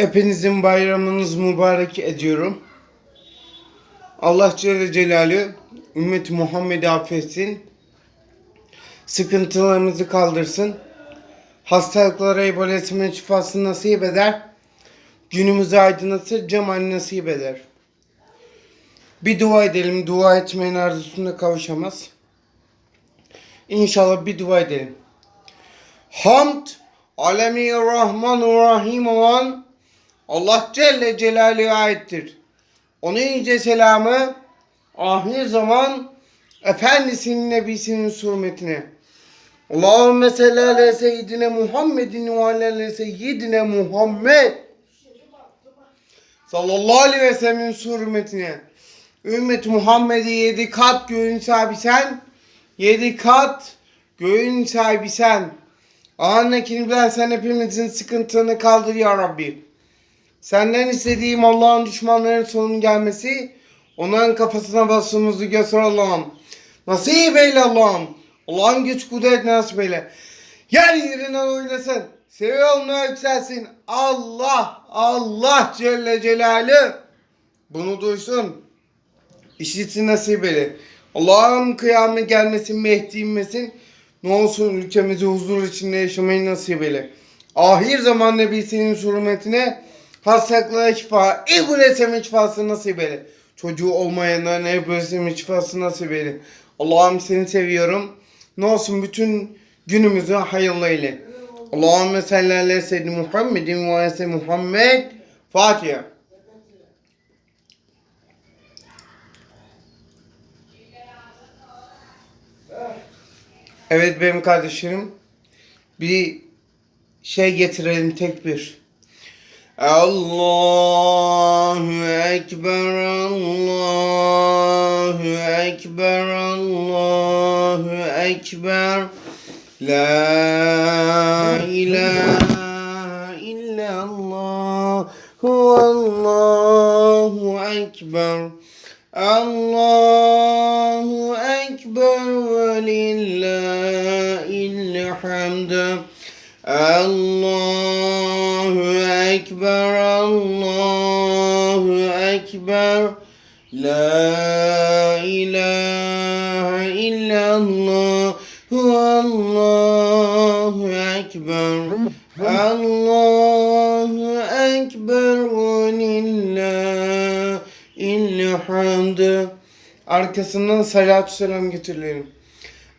Hepinizin bayramınız mübarek ediyorum. Allah Celle Celaluhu ümmet Muhammed'i affetsin. Sıkıntılarımızı kaldırsın. Hastalıklara ibaletime şifasını nasip eder. Günümüzü aydınlatır, cemal nasip eder. Bir dua edelim. Dua etmeyen arzusuna kavuşamaz. İnşallah bir dua edelim. Hamd alemi Rahman Rahim olan Allah Celle Celaluhu'ya aittir. Onun yüce selamı ahir zaman Efendisinin Nebisinin hürmetine. Allahümme salli ala seyyidine Muhammedin ve ala seyyidine Muhammed sallallahu aleyhi ve sellem'in hürmetine. Ümmet Muhammed'i yedi kat göğün sahibi sen. Yedi kat göğün sahibi sen. Anakini bilen sen hepimizin sıkıntını kaldır ya Rabbi. Senden istediğim Allah'ın düşmanlarının sonunun gelmesi, onların kafasına bastığımızı göster Allah'ım. Nasip eyle Allah'ım. Allah'ın güç kudret nasip eyle. Yer yerinden oynasın. Seviyorluğuna yükselsin. Allah, Allah Celle Celaluhu bunu duysun. İşitsin nasip eyle. Allah'ım kıyamet gelmesin, Mehdi inmesin. Ne olsun ülkemizi huzur içinde yaşamayı nasip eyle. Ahir zaman Nebisi'nin hürmetine hastalıklara şifa, İbreseme şifası nasip eyle. Çocuğu olmayanların İbreseme şifası nasip eyle. Allah'ım seni seviyorum. Ne olsun bütün günümüzü hayırlı eyle. Allahümme salli ala seyyidina Muhammedin ve ala Muhammed. Fatiha. Evet benim kardeşlerim. Bir şey getirelim tekbir. Allahu Ekber, Allahu Ekber, Allahu Ekber. La ilahe illallah, Allahu Ekber. Allahu Ekber ve lillahil hamd. Allahu Ekber, Allahu Ekber. La ilahe illallah. Allahu Ekber. Allahu Ekber ve lillahil hamd. Arkasından salatü selam getirilelim.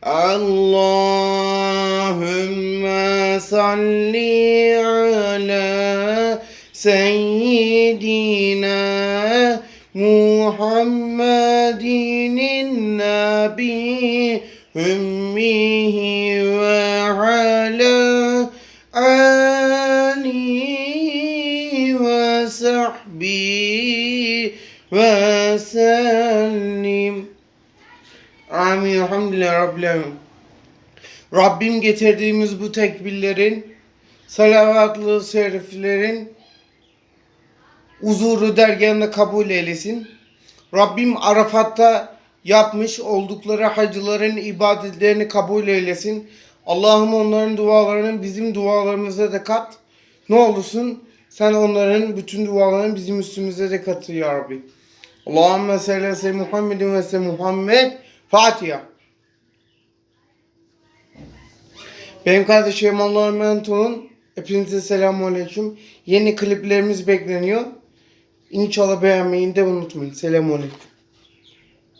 Allahümme salli ala seyyidina Muhammedin nabi ümmihi ve ala alihi ve sahbihi ve sellim. Amin. Elhamdülillah Rabbil Alemin. Rabbim getirdiğimiz bu tekbirlerin, salavatlı şeriflerin huzuru dergahında kabul eylesin. Rabbim Arafat'ta yapmış oldukları hacıların ibadetlerini kabul eylesin. Allah'ım onların dualarını bizim dualarımıza da kat. Ne olursun sen onların bütün dualarını bizim üstümüze de katı ya Rabbi. Allahümme salli ala Muhammedin ve seyyidina Muhammed. Fatiha. Benim kardeşim Allah'a emanet olun. Hepinize selamun aleyküm. Yeni kliplerimiz bekleniyor. İnşallah beğenmeyi de unutmayın. Selamun aleyküm.